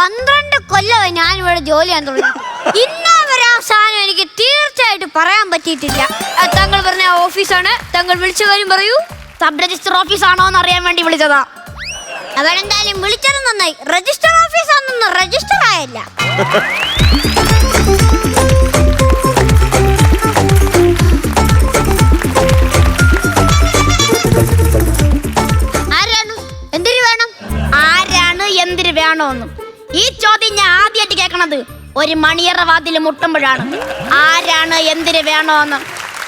പന്ത്രണ്ട് കൊല്ലമായി ഞാൻ ഇവിടെ ജോലി ചെയ്യാൻ തുടങ്ങി. ഇന്നേ ആ സാധനം എനിക്ക് തീർച്ചയായിട്ടും പറയാൻ പറ്റിയിട്ടില്ല. താങ്കൾ പറഞ്ഞ ഓഫീസാണ്. താങ്കൾ വിളിച്ച കാര്യം പറയൂ. സബ് രജിസ്റ്റർ ഓഫീസ് ആണോ അറിയാൻ വേണ്ടി വിളിച്ചതാ. അവരെന്തായാലും വിളിച്ചത് നന്നായി. രജിസ്റ്റർ ഓഫീസ് ആണെന്ന് രജിസ്റ്റർ ആയല്ല. ആരാണ്? എന്തിനു വേണം? ആരാണ് എന്തിനു വേണോന്ന്? ഈ ചോദ്യം ഞാൻ ആദ്യമായിട്ട് കേൾക്കണത് ഒരു മണിയറ വാതിൽ മുട്ടുമ്പോഴാണ്. ആരാണ് എന്തിന് വേണോന്ന്.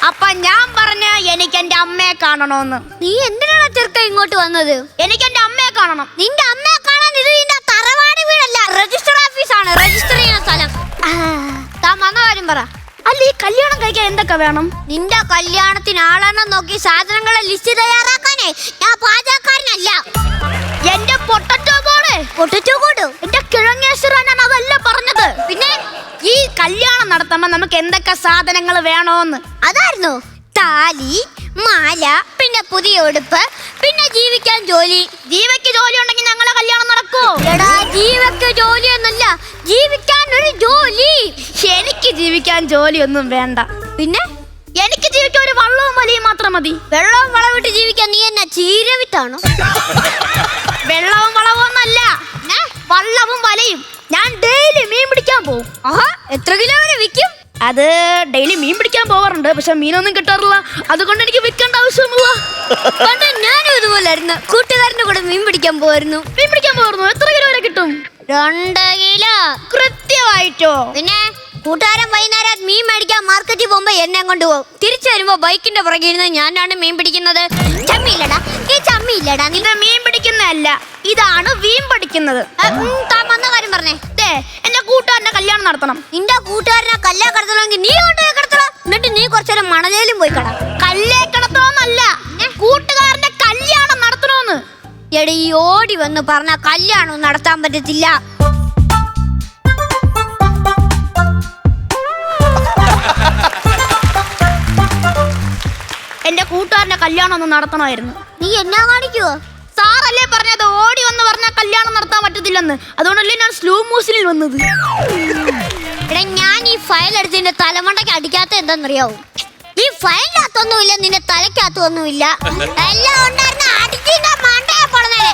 അപ്പൊ ഞാൻ പറഞ്ഞ എനിക്ക് എന്റെ അമ്മയെ കാണണോന്ന്. നീ എന്തിനാണ് ചെറുക്ക ഇങ്ങോട്ട് വന്നത്? എനിക്ക് എന്റെ അമ്മയെ കാണണം. നിന്റെ അമ്മയെ കാണാൻ ഇത് നിന്റെ തറവാട് വീടല്ല രജിസ്റ്റർ ഓഫീസ് ആണ്. രജിസ്റ്റർ ചെയ്യുന്ന സ്ഥലം. താൻ വന്ന കാര്യം പറ. അല്ല ഈ കല്യാണം കഴിക്കാൻ എന്തൊക്കെ വേണം? നിന്റെ കല്യാണത്തിന് ആളെണ്ണം നോക്കി സാധനങ്ങളെ ലിസ്റ്റ് തയ്യാറാക്കാനേ. ഞാൻ പാചകക്കാരനല്ല. എന്റെ പൊട്ടറ്റോ എന്റെ കിഴങ്ങേശ്വരനാണ് അതല്ല പറഞ്ഞത്. പിന്നെ ഈ കല്യാണം നടത്തുമ്പോ നമുക്ക് എന്തൊക്കെ സാധനങ്ങൾ വേണോന്ന്? അതായിരുന്നു. താലി മാല പിന്നെ പുതിയ ഉടുപ്പ് പിന്നെ ജീവിക്കാൻ ജോലി. ജീവയ്ക്ക് ജോലി ഉണ്ടെങ്കിൽ ഞങ്ങളെ കല്യാണം നടക്കൂ എടാ ജീവയ്ക്ക് ജോലി ഒന്നുമില്ല ജീവിക്കാൻ ഒരു ജോലി. എനിക്ക് ജീവിക്കാൻ ജോലിയൊന്നും വേണ്ട. പിന്നെ? എനിക്ക് ജീവിക്കാൻ ഒരു വള്ളവും വലിയും മാത്രം മതി. വെള്ളവും വളവിട്ട് ജീവിക്കാൻ നീ എന്നാ ചീരവിത്താണോ വെള്ളവും? വള്ളവും വലയും. ഞാൻ ഡെയിലി മീൻ പിടിക്കാൻ പോകും ആഹാ എത്ര കിലോ വരെ വിൽക്കും? അത് ഡെയിലി മീൻ പിടിക്കാൻ പോവാറുണ്ട്. പക്ഷെ മീനൊന്നും കിട്ടാറില്ല. അതുകൊണ്ട് എനിക്ക് വിൽക്കേണ്ട ആവശ്യമൊന്നുമില്ല. പണ്ട് ഞാനും ഇതുപോലായിരുന്നു കൂട്ടുകാരന്റെ കൂടെ മീൻ പിടിക്കാൻ പോവായിരുന്നു. മീൻ പിടിക്കാൻ പോവായിരുന്നു എത്ര കിലോ വരെ കിട്ടും? രണ്ട് കിലോ. കൃത്യമായിട്ടോ? പിന്നെ കൂട്ടുകാരൻ വൈകുന്നേരം മീൻ മേടിക്കാൻ മാർക്കറ്റിൽ പോകുമ്പോ എന്നെ കൊണ്ടുപോകും തിരിച്ചു വരുമ്പോ ബൈക്കിന്റെ പുറകെ ഇരുന്ന് ഞാനാണ് മീൻ പിടിക്കുന്നത്. ചമ്മിയില്ലടാ. ഈ ചമ്മിയില്ലടാ. നിന്റെ മീൻ പിടിക്കുന്നതല്ല ഇതാണ് വീൻ പഠിക്കുന്നത്. താൻ വന്ന കാര്യം പറഞ്ഞേ. ദേ, എന്റെ കൂട്ടുകാരന്റെ കല്യാണം നടത്തണം. നിന്റെ കൂട്ടുകാരനെ കല്യാണം കടത്തണമെങ്കിൽ നീ കൊണ്ട് കിടത്തണം. എന്നിട്ട് നീ കുറച്ചേരം മണലേലും പോയി കട. കല്ലേ കിടത്തണമെന്നല്ല. കൂട്ടുകാരന്റെ കല്യാണം നടത്തണമെന്ന്. എടി ഈ ഓടി വന്ന് പറഞ്ഞ കല്യാണം നടത്താൻ പറ്റത്തില്ല. എന്റെ കൂട്ടുകാരന്റെ കല്യാണം ഒന്ന് നടത്തണമായിരുന്നു. നീ എന്നാ കാണിക്കുവോ? ഓടി പറഞ്ഞാൽ പറഞ്ഞ കല്യാണം നടത്താൻ പറ്റത്തില്ലെന്ന്. അതുകൊണ്ടല്ലേ ഞാൻ സ്ലോ മോഷനിൽ വന്നത്. എടാ ഞാൻ ഈ ഫയൽ എടുത്ത് നിന്റെ തലമണ്ടയ്ക്ക് അടിക്കാത്ത എന്താണെന്നറിയാവോ? ഈ ഫയലിനകത്തൊന്നുമില്ല നിന്റെ തലക്കകത്തൊന്നുമില്ല എല്ലാം ഉണ്ടായിരുന്ന അടിച്ചിന്റെ മണ്ടയെ പൊളന്നേ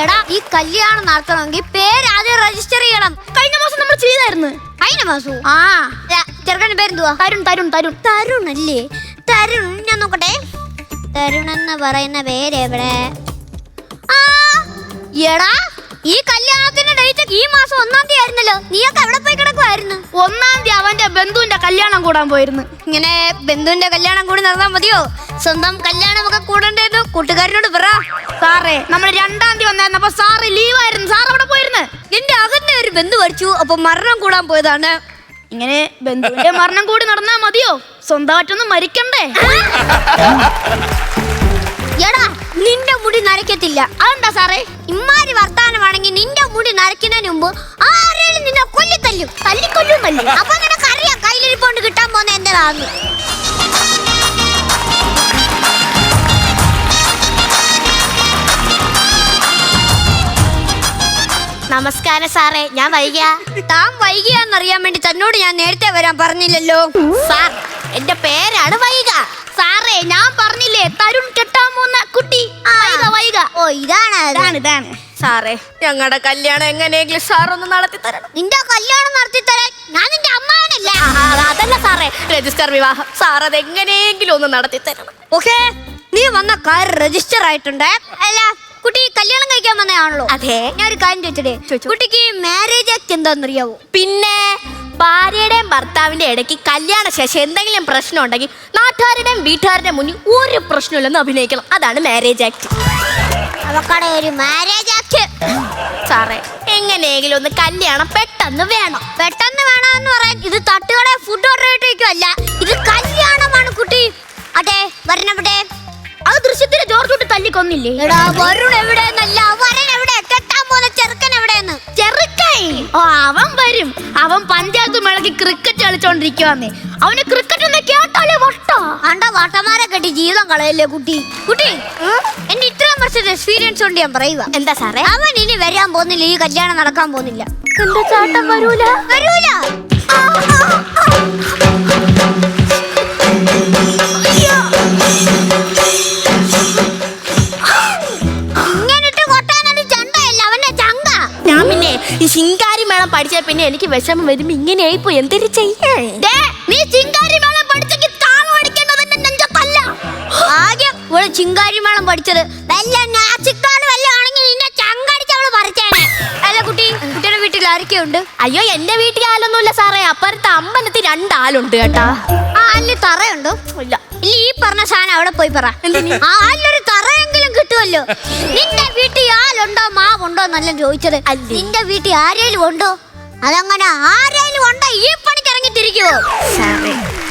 എടാ ഈ കല്യാണം നടത്തണമെങ്കിൽ പേര് ആദ്യം രജിസ്റ്റർ ചെയ്യണം. കഴിഞ്ഞ മാസം നമ്മൾ ചെയ്തായിരുന്നു. കഴിഞ്ഞ മാസം? ആ. ചെറുക്കന്റെ പേരെന്തുവാ? തരുൺ തരുൺ തരുൺ. തരുൺ അല്ലേ തരുൺ ഞാൻ നോക്കട്ടെ. തരുൺ എന്ന് പറയുന്ന പേര് എവിടെ? ആ, എടാ ഈ കല്യാണത്തിന്റെ ഡേറ്റ് ഈ മാസം ഒന്നാം തീയതി ആയിരുന്നല്ലോ. നീയൊക്കെ എവിടെ പോയി കിടക്കുമായിരുന്നു ഒന്നാം തീയതി അവന്റെ ബന്ധുവിന്റെ കല്യാണം കൂടാൻ പോയിരുന്നു. ഇങ്ങനെ ബന്ധുവിന്റെ കല്യാണം കൂടി നടന്നാൽ മതിയോ? സ്വന്തം കല്യാണമൊക്കെ കൂടണ്ടേന്ന്. കൂട്ടുകാരനോട് പറ. സാറേ നമ്മൾ രണ്ടാം തീയതി വന്നായിരുന്നപ്പോ സാറ് ലീവായിരുന്നു. സാർ അവിടെ പോയിരുന്നു? എന്റെ അകന്റെ ഒരു ബന്ധു പഠിച്ചു അപ്പൊ മരണം കൂടാൻ പോയതാണ്. ഇങ്ങനെ ബന്ധുവിന്റെ മരണം കൂടി നടന്നാ മതിയോ? സ്വന്തമായിട്ടൊന്നും മരിക്കണ്ടേ? എടാ നിന്റെ മുടി നരയ്ക്കത്തില്ല. അതെന്താ സാറേ? ഇമ്മാരി വർത്താനമാണെങ്കിൽ നിന്റെ മുടി നരയ്ക്കുന്നതിന് മുമ്പ് ആരെയും നിന്നെ കൊല്ലിത്തല്ലും. തല്ലിക്കൊല്ലും അപ്പൊ നിനക്ക് അറിയാം കയ്യിലിരിപ്പോണ്ട് കിട്ടാൻ പോകുന്ന എന്തിനാന്ന്. നമസ്കാരം സാറേ ഞാൻ വൈകിയ. താൻ വൈകിയാന്നറിയാൻ വേണ്ടി തന്നോട് ഞാൻ നേരത്തെ വരാൻ പറഞ്ഞില്ലല്ലോ. സാർ എന്റെ പേരാണ് വൈക സാറേ ഞാൻ പറഞ്ഞില്ലേ തരുൺ പോകുന്ന കുട്ടി. വൈക വൈക. ഓ ഇതാണ് ഇതാണ് ഇതാണ്. സാറേ ഞങ്ങളുടെ കല്യാണം എങ്ങനെയെങ്കിലും സാർ ഒന്ന് നടത്തി തരണം. നിന്റെ കല്യാണം നടത്തി തരാൻ ഞാൻ നിന്റെ അമ്മാവനല്ല. അതല്ല സാറേ. രജിസ്റ്റർ വിവാഹം. സാർ അത് എങ്ങനെയെങ്കിലും ഒന്ന് നടത്തി തരണം. ഓക്കെ? നീ വന്ന കാർ രജിസ്റ്റർ ആയിട്ടുണ്ട്. അല്ല കുട്ടി കല്യാണം കഴിക്കാൻ വന്നതാണല്ലോ. അതെ. ഞാൻ ഒരു കാര്യം ചോദിച്ചിട്ടേ? കുട്ടിക്ക് മാരേജ് ആക്ട് എന്താണെന്നറിയാവോ? പിന്നെ? ഭാര്യയുടെയും ഭർത്താവിന്റെ ഇടയ്ക്ക് കല്യാണ ശേഷം എന്തെങ്കിലും പ്രശ്നം ഉണ്ടെങ്കിൽ നാട്ടുകാരുടെയും വീട്ടുകാരുടെയും മുന്നിൽ ഒരു പ്രശ്നമില്ലെന്ന് അഭിനയിക്കണം. അതാണ് മാരേജ് ആക്ട് അവക്കടെ ഒരു മാരേജ് ആക്ട് സാറേ എങ്ങനെയെങ്കിലും ഒന്ന് കല്യാണം പെട്ടെന്ന് വേണം. പെട്ടെന്ന് വേണമെന്ന് പറയാൻ ഇത് തട്ടുകട ഫുഡ് ഓർഡർ ചെയ്തേക്കുമല്ല ഇത് കല്യാണമാണ് കുട്ടി. അതെ വരണവിടെ അത് ദൃശ്യത്തിന് ജോർജ് കുട്ടി തല്ലിക്കൊന്നില്ലേ? എടാ വരുൺ എവിടെന്നല്ല വരൻ എവിടെ കെട്ടാൻ പോകുന്ന ചെറുക്കൻ എവിടെന്ന് ചെറുക്കൻ? ഓ അവൻ വരും. അവൻ പഞ്ചായത്ത് മേളക്ക് ക്രിക്കറ്റ് കളിച്ചോണ്ടിരിക്കുവാന്നേ. അവന് ക്രിക്കറ്റ് ഒന്ന് കേട്ടാലേ വട്ടോ. ജീവിതം കളയല്ലേ കുട്ടി. കുട്ടി എന്റെ ഇത്രയും വർഷത്തെ എക്സ്പീരിയൻസ് കൊണ്ട് ഞാൻ പറയുക. എന്താ സാറേ? അവൻ ഇനി വരാൻ പോകുന്നില്ല ഈ കല്യാണം നടക്കാൻ പോകുന്നില്ല. എന്താ ചാട്ടം വരൂല? വരൂല. എനിക്ക് വിഷമം വരുമ്പോ ഇങ്ങനെയായി പോയി എന്തൊരു ചെയ്യാൻ നീ ചിങ്കാരി മേളം പഠിച്ചെങ്കിൽ താളം അടിക്കേണ്ടത് എന്റെ നെഞ്ചത്തല്ല. ആദ്യം ഇവിടെ ചിങ്കാരി മേളം പഠിച്ചത്. വല്ല നാച്ചിക്കാട് വല്ല ആണെങ്കിൽ നിന്നെ പറിച്ചേനെ. അല്ല കുട്ടി കുട്ടിയുടെ വീട്ടിൽ ആരൊക്കെയുണ്ട്? അയ്യോ എന്റെ വീട്ടിൽ ആലൊന്നുമില്ല സാറേ. അപ്പുറത്തെ അമ്പലത്തിൽ രണ്ടാളുണ്ട് കേട്ടാ. ആ അല്ല് തറയുണ്ടോ? ഇല്ല. ഇല്ല ഈ പറഞ്ഞ സാധനം അവിടെ പോയി പറ. ആ അല്ലൊരു തറയെങ്കിലും കിട്ടുമല്ലോ. നിന്റെ വീട്ടിൽ ആലുണ്ടോ മാവുണ്ടോ എന്നല്ല ചോദിച്ചത്. നിന്റെ വീട്ടിൽ ആരേലും ഉണ്ടോ? അതങ്ങനെ ആരെങ്കിലും ഉണ്ടോ? ഈ പണിക്ക് ഇറങ്ങിത്തിരിക്കുവോ?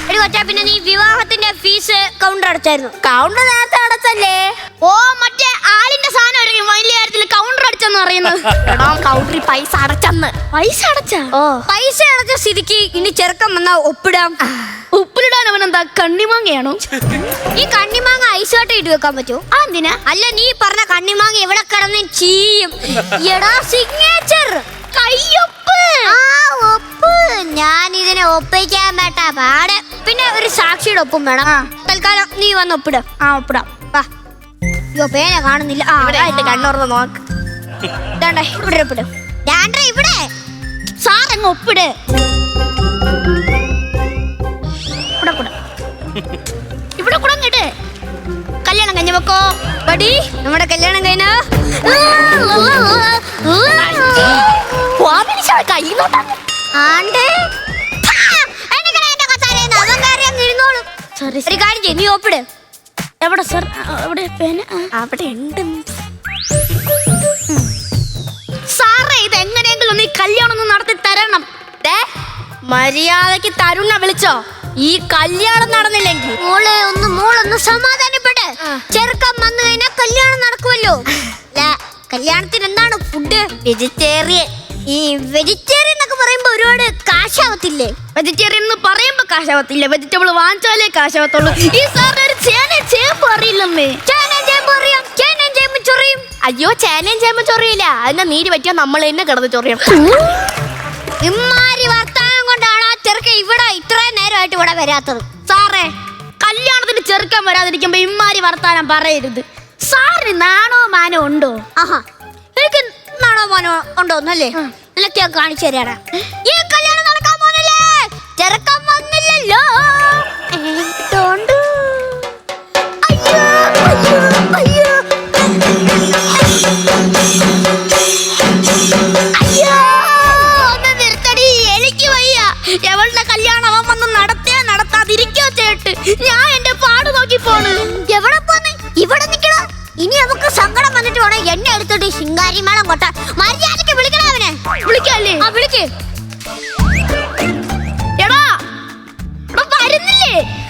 എടി കൊച്ചാ പിന്നെ നീ വിവാഹത്തിന്റെ ഫീസ് കൗണ്ടർ അടച്ചായിരുന്നു. കൗണ്ടർ നേരത്തെ അടച്ചല്ലേ? ഓ മറ്റേ ആളിന്റെ സാധനം ഒരു വലിയ കാര്യത്തിൽ കൗണ്ടർ അടച്ചെന്ന് പറയുന്നത്. എടാ കൗണ്ടറിൽ പൈസ അടച്ചന്ന്. പൈസ അടച്ച? ഓ. പൈസ അടച്ച സ്ഥിതിക്ക് ഇനി ചെറുക്കം വന്നാ ഒപ്പിടാം. ഉപ്പിലിടാൻ അവൻ എന്താ കണ്ണിമാങ്ങയാണോ? ഈ കണ്ണിമാങ്ങ ഐസോട്ട് ഇട്ട് വെക്കാൻ പറ്റുമോ അല്ല നീ പറഞ്ഞ കണ്ണിമാങ്ങ എവിടെ കിടന്ന് ചീയും? എടാ സിഗ്നേച്ചർ വേണ്ട പാട്. പിന്നെ ഒരു സാക്ഷിയുടെ ഒപ്പം വേണം. തൽക്കാലം നീ വന്ന് ഒപ്പിട. ആ ഒപ്പിടാം. വാ. അയ്യോ പേന കാണുന്നില്ല. ആ ആയിട്ട് കണ്ണുറന്ന് നോക്ക്. ഇതാണ്ടേ ഇവിടെ ഒപ്പിട്. ഡാൻഡ്ര ഇവിടെ. സാറങ്ങ് ഒപ്പിട്. ഇവിടെ കൂടെ. ഇവിടെ കൂടെ കല്യാണം കഴിഞ്ഞ വെക്കോ പടി നമ്മുടെ കല്യാണം കഴിഞ്ഞ? കൈ നോട്ടാ ആണ്ട്. സോറി ഒരു കാര്യം ചെയ്യും നീ ഒപ്പിട്. എവിടെ സാർ അവിടെ പേന? അവിടെ ഉണ്ട്. സാറേ ഇത് എങ്ങനെയെങ്കിലും നീ കല്യാണം ഒന്ന് നടത്തി തരണം. മര്യാദയ്ക്ക് തരുണ വിളിച്ചോ. ഈ കല്യാണം നടന്നില്ലെങ്കിൽ മോളെ ഒന്ന് മോളൊന്ന് സമാധാനപ്പെട്ട് ചെറുക്കം വന്നു കഴിഞ്ഞാൽ കല്യാണം നടക്കുമല്ലോ. കല്യാണത്തിന് എന്താണ് ഫുഡ് വെജിറ്റേറിയൻ ഈ വെജിറ്റേറിയൻ എന്നൊക്കെ പറയുമ്പോ ഒരുപാട് കാശാവത്തില്ലേ? വെജിറ്റേറിയൻ എന്ന് പറയുമ്പോ കാശാവത്തില്ല? വെജിറ്റബിൾ വാങ്ങിച്ചാലേ കാശാവത്തുള്ളൂ. ഈ സാറിന് ഒരു ചേന ചേമ്പ് അറിയില്ലമ്മേ ചേനയും ചേമ്പും അറിയാം. ചേനയും ചേമ്പും ചൊറിയും. അയ്യോ ചേനയും ചേമ്പ് ചൊറിയില്ല. അതിന്റെ നീര് പറ്റിയാ നമ്മൾ തന്നെ കിടന്ന് ചൊറിയും. ഇമ്മാരി വർത്താനം കൊണ്ടാണ് ആ ചെറുക്കൻ ഇവിടെ ഇത്രയും നേരമായിട്ട് ഇവിടെ വരാത്തത്. സാറേ കല്യാണത്തിന് ചെറുക്കാൻ വരാതിരിക്കുമ്പോ ഇമ്മാരി വർത്താനം പറയരുത്. സാറിന് നാണോ മാനോ ഉണ്ടോ? ആഹാ. എനിക്ക് നാണോ മോനോ? ഉണ്ടോ ഒന്നല്ലേ ഞാൻ കാണിച്ചു തരാടാ. ഈ കല്യാണം നടക്കാൻ പോകുന്നില്ലേ ചെറുക്കം വന്നില്ലല്ലോ. ഏട്ടോണ്ട്. അയ്യോ, അയ്യോ, അയ്യോ. അയ്യോ ഒന്ന് നിർത്തടി. എനിക്ക് വയ്യ. എവളുടെ കല്യാണം അവൻ വന്ന് നടത്തേ നടത്താതിരിക്കോ ചേട്ട് ഞാൻ എന്റെ പാട് നോക്കി പോണ്. ഇനി നമുക്ക് സങ്കടം വന്നിട്ട് വേണം എന്നെ എടുത്തിട്ട് ശിങ്കാരി മേളം കൊട്ട. മര്യാദയ്ക്ക് വിളിക്കണം അവനെ. വിളിക്കല്ലേ? ആ വിളിക്ക്. എടാ വരുന്നില്ലേ?